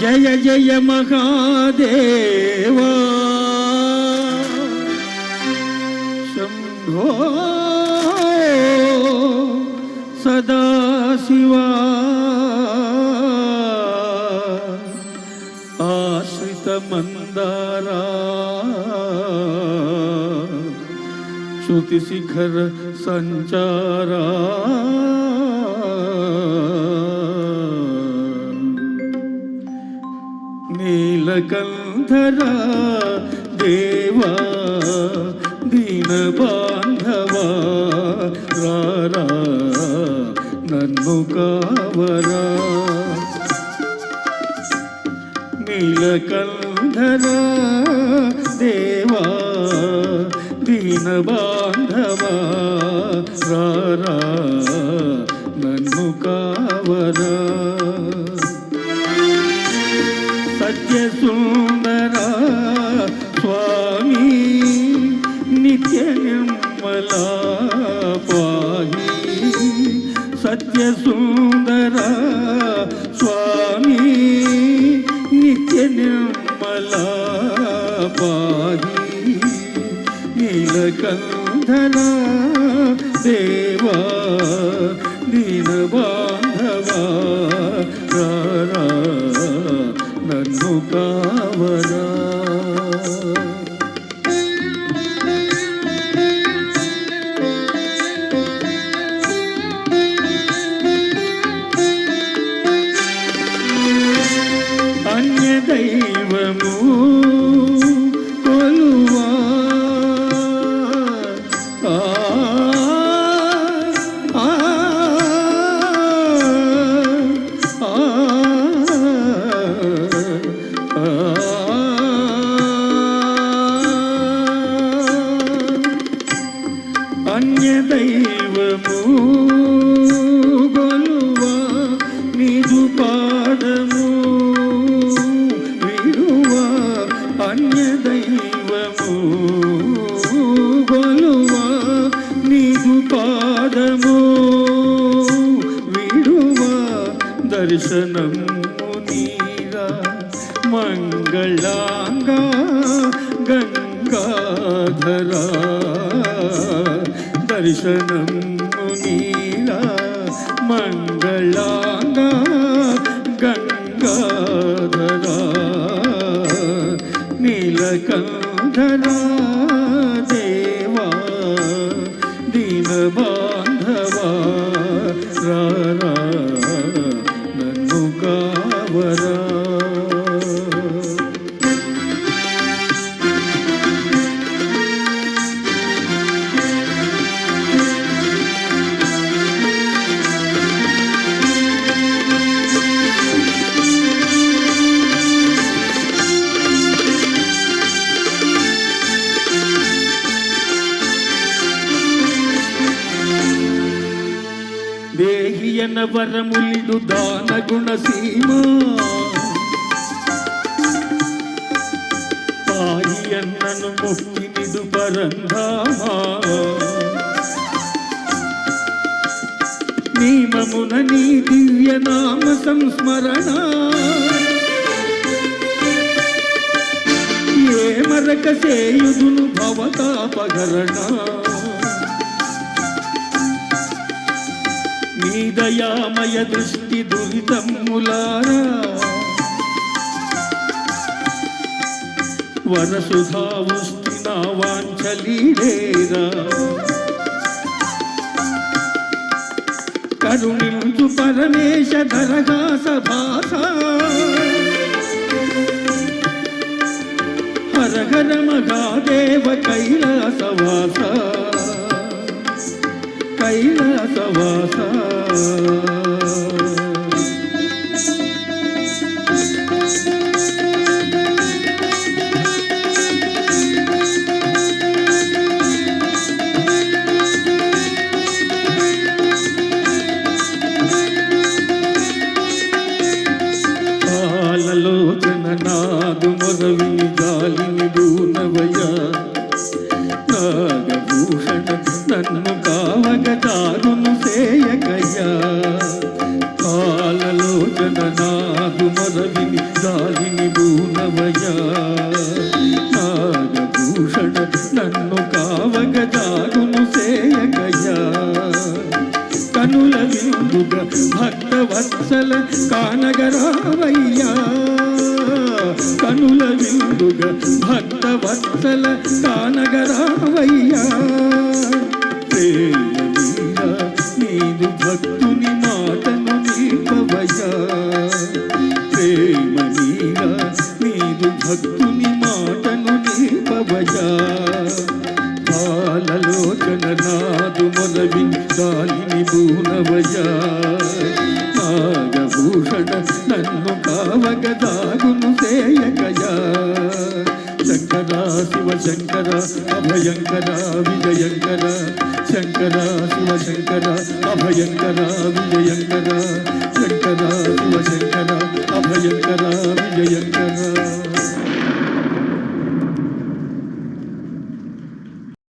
జయ మహాదేవా శంభో సదాశివా ఆశ్రిత మందారా శృతి శిఖర నీలకంధర దేవా దీన బాంధవా రారా నన్ను కావరా నీలకంధర దేవా దీన బాంధవా రారా నన్ను కావరా సత్య సుందర స్వామి నిత్య నిర్మల పాహి నీలకంధర దేవా దీన బాంధవా నన్ను కావరా దర్శనము నీరా మంగళాంగా గంగాధరా. దర్శనం మంగళాంగ గంగాధరా నీలకంధరా దేహియన వరములిడు దాన గుణ సీమ. పాయియన్నను ముక్తి నిడు పరంధామా. నీమమున నీ దివ్య నామ సంస్మరణ. ఏ మరక చేయుదును భవతాపగరణ నీ దయామయ దృష్టి దురితమ్ములారా వరసుధావుష్టి నా వాంఛలీడేరా కరుణించు పరమేశ ధరగాస భాస. హర హర మగాదేవ నాదు గాలిని దూనవయ నాగభూషణ నన్ను కావగ దారును సేయకయ్యా. కాలలోచన నాగలోచన నాదు మరవిని గాలిని దూనవయ నాగభూషణ నన్ను కావగ జాగును సేయగయా కనుల విందుగ భక్త వత్సల కానగరావయ్య. వత్సల కానగరావయ్యా ప్రేమ భక్తుని మాటను నీపవయ్యా ప్రేమ నీరా నీదు భక్తుని భయంకర విజయంకర శంకర శివ శంకర అభయంకర విజయంకర శంకర శివ శంకర అభయంకర విజయంకర.